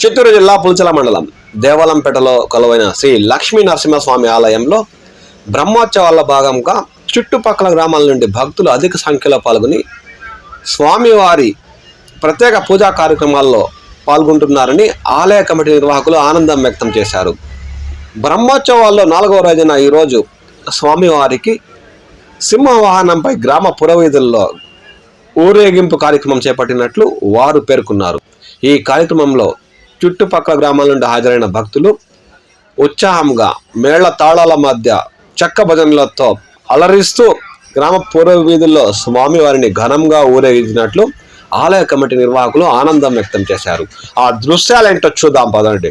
చిత్తూరు జిల్లా పులచల మండలం దేవాలంపేటలో కొలువైన శ్రీ లక్ష్మీ నరసింహస్వామి ఆలయంలో బ్రహ్మోత్సవాల భాగంగా చుట్టుపక్కల గ్రామాల నుండి భక్తులు అధిక సంఖ్యలో పాల్గొని స్వామివారి ప్రత్యేక పూజా కార్యక్రమాల్లో పాల్గొంటున్నారని ఆలయ కమిటీ నిర్వాహకులు ఆనందం వ్యక్తం చేశారు. బ్రహ్మోత్సవాల్లో నాలుగవ రోజున ఈరోజు స్వామివారికి సింహవాహనంపై గ్రామ పురవీధుల్లో ఊరేగింపు కార్యక్రమం చేపట్టినట్లు వారు పేర్కొన్నారు. ఈ కార్యక్రమంలో చుట్టుపక్కల గ్రామాల నుండి హాజరైన భక్తులు ఉత్సాహంగా మేళ తాళాల మధ్య చెక్క భజనలతో అలరిస్తూ గ్రామ పూర్వ వీధుల్లో స్వామివారిని ఘనంగా ఊరేగించినట్లు ఆలయ కమిటీ నిర్వాహకులు ఆనందం వ్యక్తం చేశారు. ఆ దృశ్యాలేంటో చూద్దాం పదండి.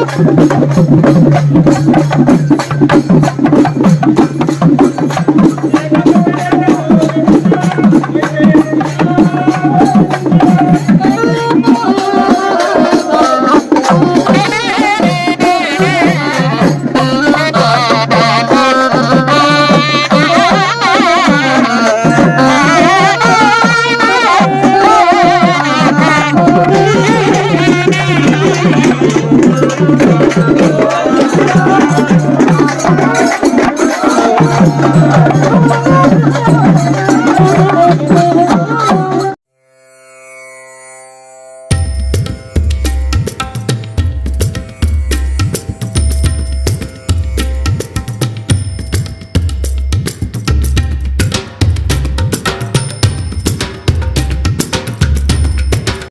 Thank you.